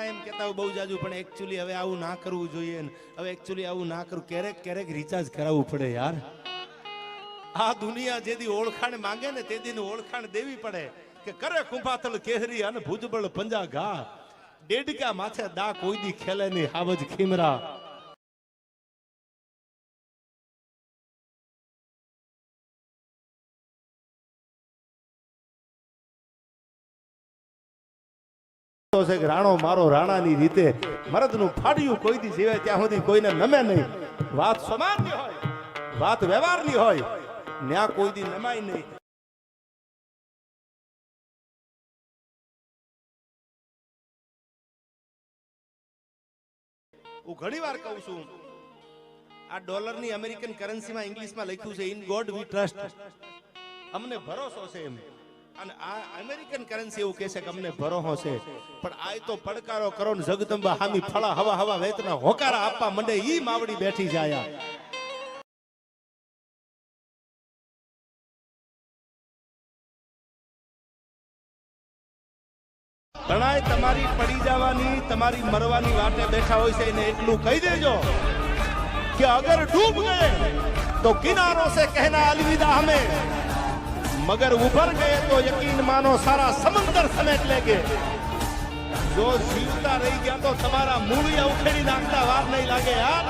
એમ કહેતા બહુ જાજુ, પણ એકચ્યુઅલી હવે આવું ના કરવું જોઈએ હવે એકચ્યુઅલી આવું ના કરવું ક્યારેક ક્યારેક રિચાર્જ કરાવવું પડે યાર. આ દુનિયા જેદી ઓળખાણ માંગે ને તે દીની ઓળખાણ દેવી પડે કે કરે કુંભાતલ કેહરી અને ભુજબળ પંજા ઘા. ડેડકા માથે દા કોઈ દી ખેલે ની હાવજ ખીમરા. તો છે રાણો મારો રાણાની રીતે મરદનું ફાડ્યું કોઈ દી જીવે ત્યાં સુધી કોઈને નમે નહીં. વાત સમાનની હોય, વાત વ્યવહારની હોય, ન્યા કોઈ દી નમાય નહીં. હું ઘણી વાર કહું છું, આ ડોલરની અમેરિકન કરન્સીમાં ઇંગ્લિશમાં લખ્યું છે ઇન ગોડ વી ટ્રસ્ટ અમને ભરોસો છે એમ. અને આ અમેરિકન કરન્સી એવું કહે કે અમને ભરોહો છે. પણ આ તો પડકારો કરો ને જગદંબા હામી ફળા હવા હવા વેતના હોકારા આપવા મંડે ઈ માવડી બેઠી જાય. ઘણાય તમારી પડી જવાની, તમારી મરવાની વાટે બેઠા હોય છે એને એટલું કહી દેજો કે અગર ડૂબ ગયે તો કિનારો સે કહેના અલવિદા હમે. મગર ઉભર ગયે તો યકીન માનો સારા સમંદર સમેટ લેગે. જો જીવતા રહી ગયા તો તમારા મૂળિયા ઉખેડી નાખતા વાર નહીં લાગે યાર